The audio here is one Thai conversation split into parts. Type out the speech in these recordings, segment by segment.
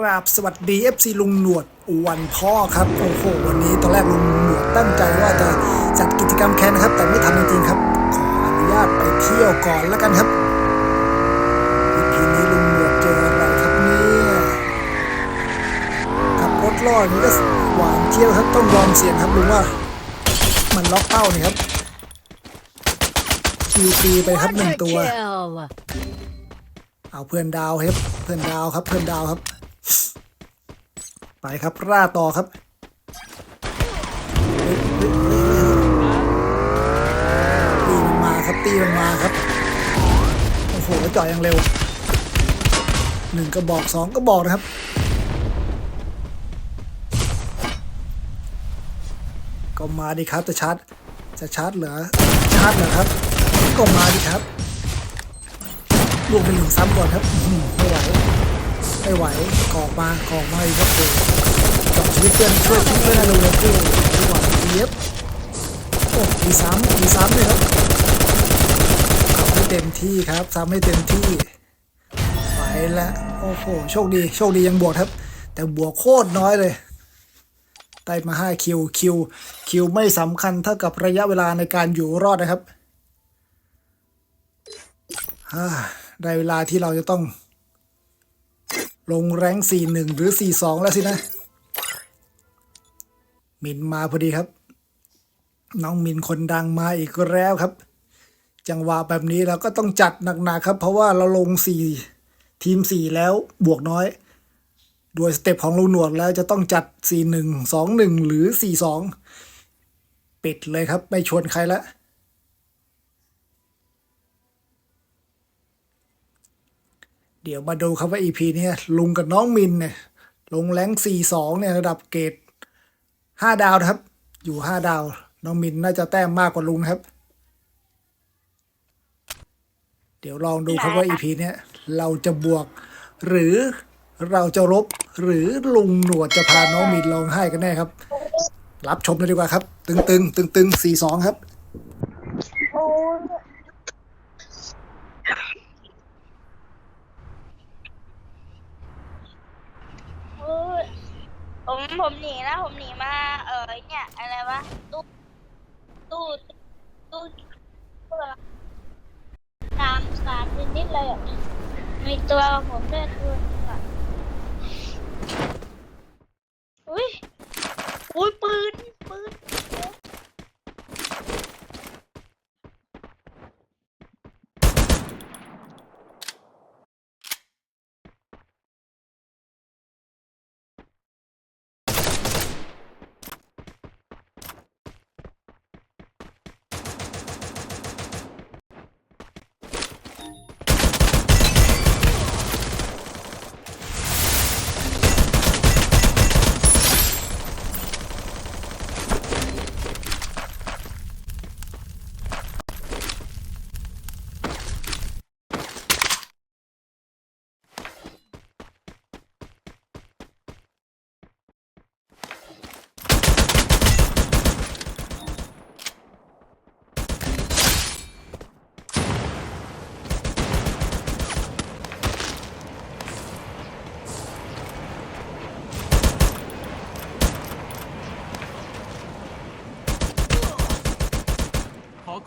ราบสวัสดี FC ลุงหนวดวันพ่อครับ โอ้โห วันนี้ตอนแรกลุงหนวดตั้งใจว่าจะจัดกิจกรรมแคนนะครับ แต่ไม่ทันจริงๆครับ ขออนุญาตไปเที่ยวก่อนแล้วกันครับ EP นี้ลุงหนวดเจออะไรครับเนี่ยขับรถล่อนี้ก็หวานเที่ยวครับต้องยอมเสี่ยงครับลุงว่า มันล็อกเป้านี่ครับคิวตีไปครับหนึ่งตัวเอาเพื่อนดาวครับ เพื่อนดาวครับ เพื่อนดาวครับ ไปครับร่าต่อครับตีมันมาครับตีมันมาครับโอ้โหจ่อยอย่างเร็วหนึ่งกระบอกสองกระบอกนะครับก็มาดิครับจะชาร์จจะชาร์จเหรอชาร์จเหรอครับ ก็มาดิครับลูกเป็นหนึ่งซ้ำก่อนครับไม่ไหว ไม่ไหวกอกมากอกมาอีกครับโอ้จบชีวิตเพื่อนช่วยชีวิตเพื่อนให้เร็วๆโอ้ดีกว่าเย็บโอ้ทีซ้ำทีซ้ำเลยครับทำให้เต็มที่ครับซ้ำให้เต็มที่ไปแล้วโอ้โหโชคดีโชคดียังบวกครับ แต่บวกโคตรน้อยเลยได้มา5คิวคิวคิวไม่สำคัญเท่ากับระยะเวลาในการอยู่รอดนะครับอ่าได้เวลาที่เราจะต้อง ลงแรงสี่หนึ่งหรือสี่สองแล้วสินะ มินมาพอดีครับ น้องมินคนดังมาอีกแล้วครับ จังหวะแบบนี้เราก็ต้องจัดหนักๆครับ เพราะว่าเราลงสี่ทีมสี่แล้วบวกน้อย โดยสเต็ปของลุงหนวดแล้วจะต้องจัดสี่หนึ่งสองหนึ่งหรือสี่สองปิดเลยครับ ไม่ชวนใครละ เดี๋ยวมาดูครับว่า EP เนี่ยลุงกับน้องมินเนี่ยลงแรงสี่สองเนี่ยระดับเกรดห้าดาวนะครับ อยู่ห้าดาว น้องมินน่าจะแต้มมากกว่าลุงครับ เดี๋ยวลองดูครับว่า EP เนี่ยเราจะบวก หรือเราจะลบหรือลุงหนวดจะพาน้องมินลองให้กันแน่ครับ รับชมเลยดีกว่าครับ ตึงตึงตึงตึงสี่สองครับออ ผมผมหนีนะผมหนีมา เออเนี่ยอะไรวะตู้ตู้ตู้ตู้อะไรตามสามนิดๆเลยอะมีตัวผมด้วยตัวนึงอะอุ้ยอุ้ยปืน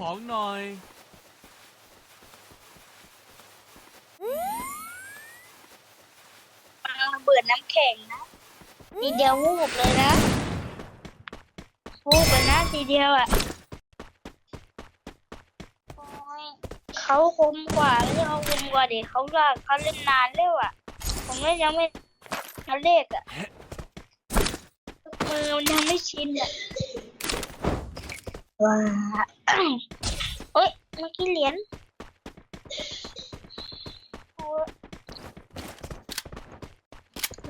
ขอของหน่อย ปาระเบิดน้ำแข็งนะทีเดียววูบเลยนะวูบเลยนะทีเดียวอะโอ้ยเขาคมกว่าแล้วเขาคมกว่าเด็กเขาลากเขาเล่นนานแล้วอะ ผมก็ยังไม่เขาเลขอะมือมันยังไม่ชินอะ ว้าเอ้ยเมื่อกี้เหรียญ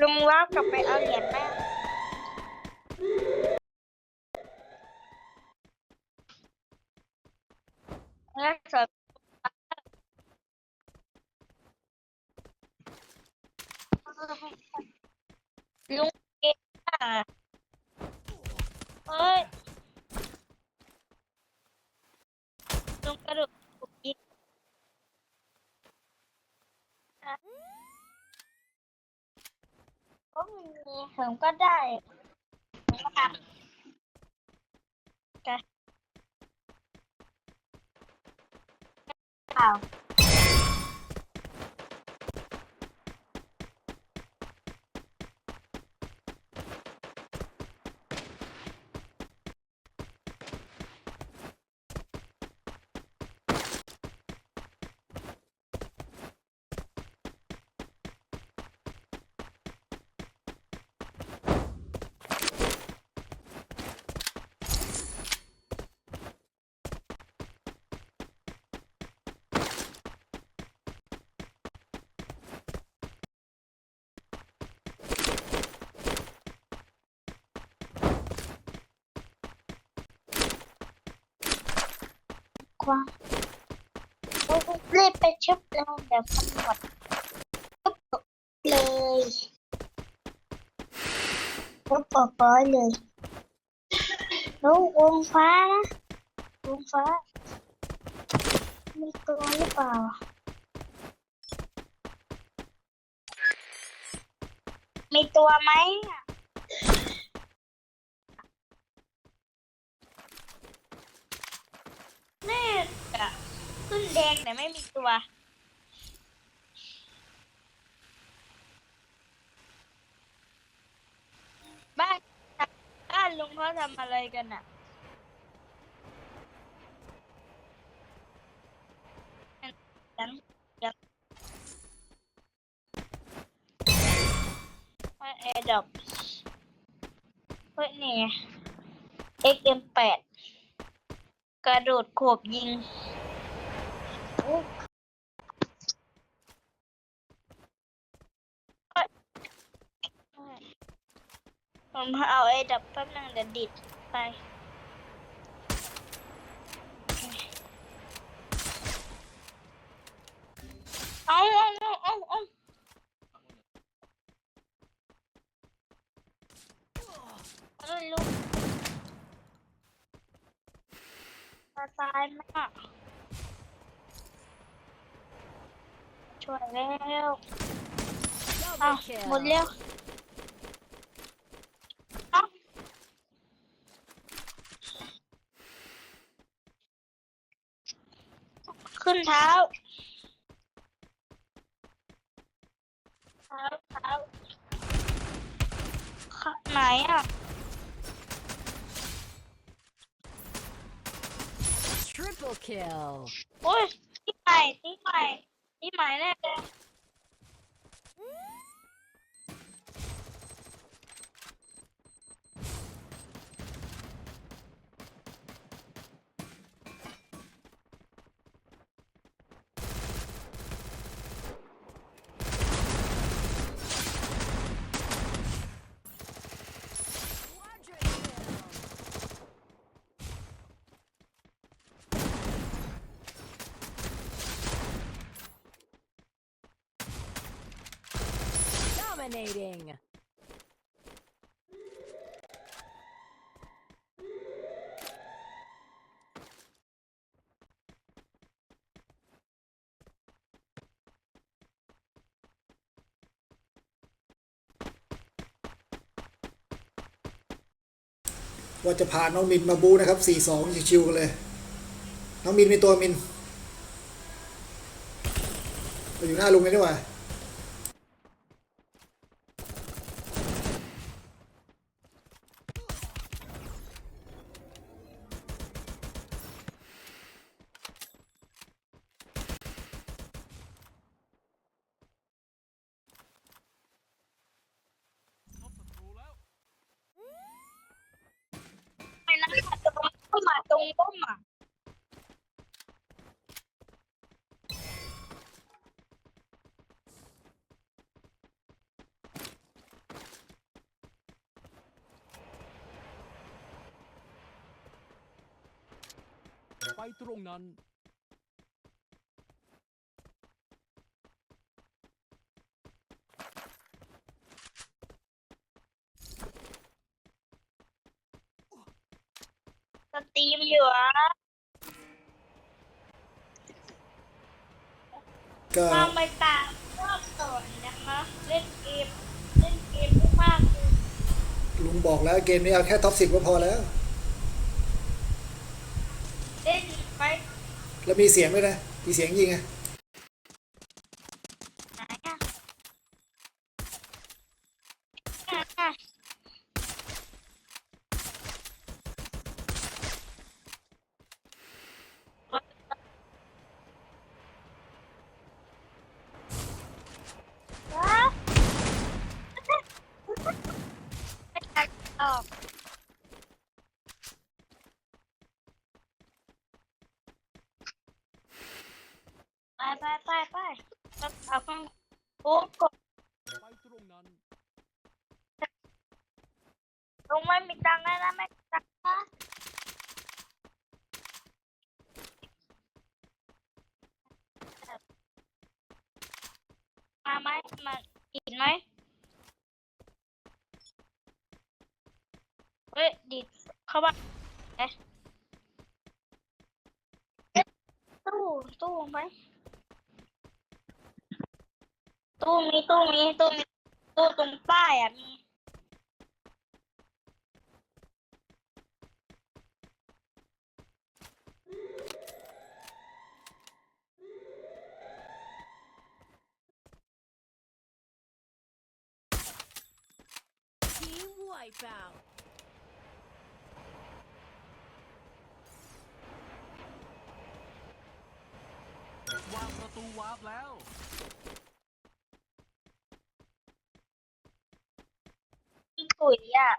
ลุงว่ากลับไปเอาเหรียญแม่แล้วสดลุงเก่งอะเฮ้ยลุงกระดูกอีก ผมก็ได้ผมก็ทำกันข่าว กว้างรีบไปชุบแล้วเดี๋ยวมันหมดชุบเลยชุบปล่อยเลยลูกวงฟ้านะวงฟ้า มีตัวหรือเปล่ามีตัวไหมอะนี่อะขึ้น แต่ไม่มีตัว บ้านบ้านลุงเขาทำอะไรกันอะยังยังไม่แอร์ดรอปเฮ้ยนี่ XM8 กระโดดโขบยิง ผมเอาไอ้ดับแป๊บนึงเดี๋ยวดิดไป เอาเอาเอาเอาเอาเอ้ยลูกตาตายมากช่วยแล้วเอา หมดแล้วเอาขึ้นเท้าเท้าเท้าขาไหนอะ Triple kill. โอ้ยที่ใหม่ที่ใหม่ที่ใหม่แน่เลย Dominating. ว่าจะพาน้องมินมาบูนะครับ 4-2 ชิวๆกันเลย น้องมินมีตัวมินเราอยู่หน้าลุงเลยดีกว่า พบศัตรูแล้ว ไม่นะตรงเข้ามาต รงก้มอะไปตรงนั้น สตรีมอยู่อะก็มาไปตามรอบก่อนนะคะ เล่นเกม เล่นเกมไม่มาบอกแล้วเกมนี้เอาแค่ท็อปสิบก็พอแล้ว เล่นไปแล้วมีเสียงด้วยนะมีเสียงยิงไง ไหนอะไหนอะว้าวไม่ทันออก ไปไปไปไปเอาข้างโอ้กด ไป ตรงนั้นลงไม่มีตังค์แล้วนะไม่มีตังค์นะมาไหมมาดิดไหมเฮ้ยดิดเข้าบ้านเอ๊ะเอ๊ะตู้ตู้ไหมตู้มีตู้มีตู้มี ตู้ตรงป้ายอะมี Team wipeout. วางประตูวาร์ปแล้ว พี่ ปุ๋ยอะ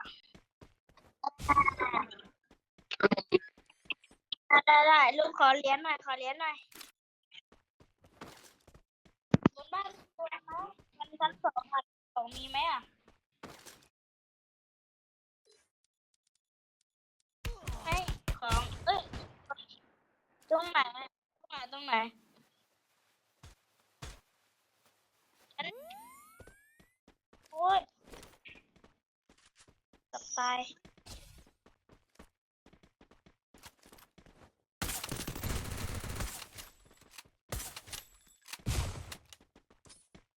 ได้ได้ได้ลูกขอเหรียญหน่อย ขอเหรียญหน่อยบนบ้านตัวไหมมันชั้นสองอะสองมีไหมอะให้ของ เอ้ย ตรงไหนตรงไหนตรงไหนโอ้ย ตาย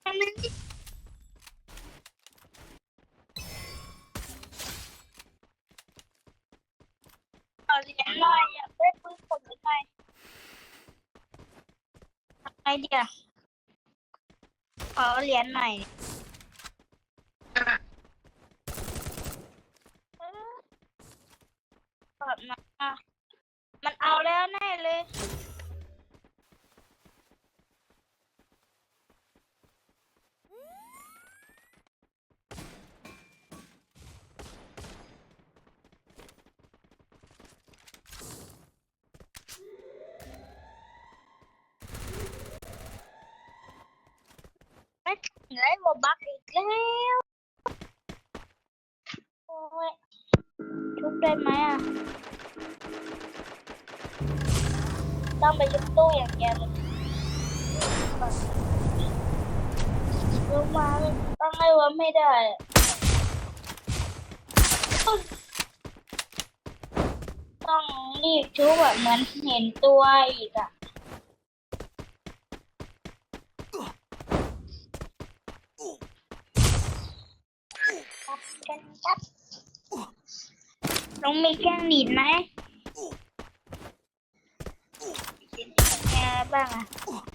ทำไมเอาเหรียญหน่อยอยากได้ปืนผมหน่อยทำไงเดียวขอเหรียญหน่อยเออแบบนั้นอะมันเอาแล้ว แต้องไปชุบตู้อย่างเดียวเลยรู้มาต้องให้ว่าไม่ได้อะต้องรีบชุบแบบเหมือนเห็นตัวอีกอะครับกันครับลงมีแกงหนีดไหมเป็นไง บ้างอะ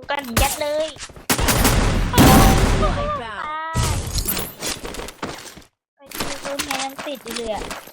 บกันยัดเลย Wipe out. ไปดูดูแมยังติดอยู่เลยอะ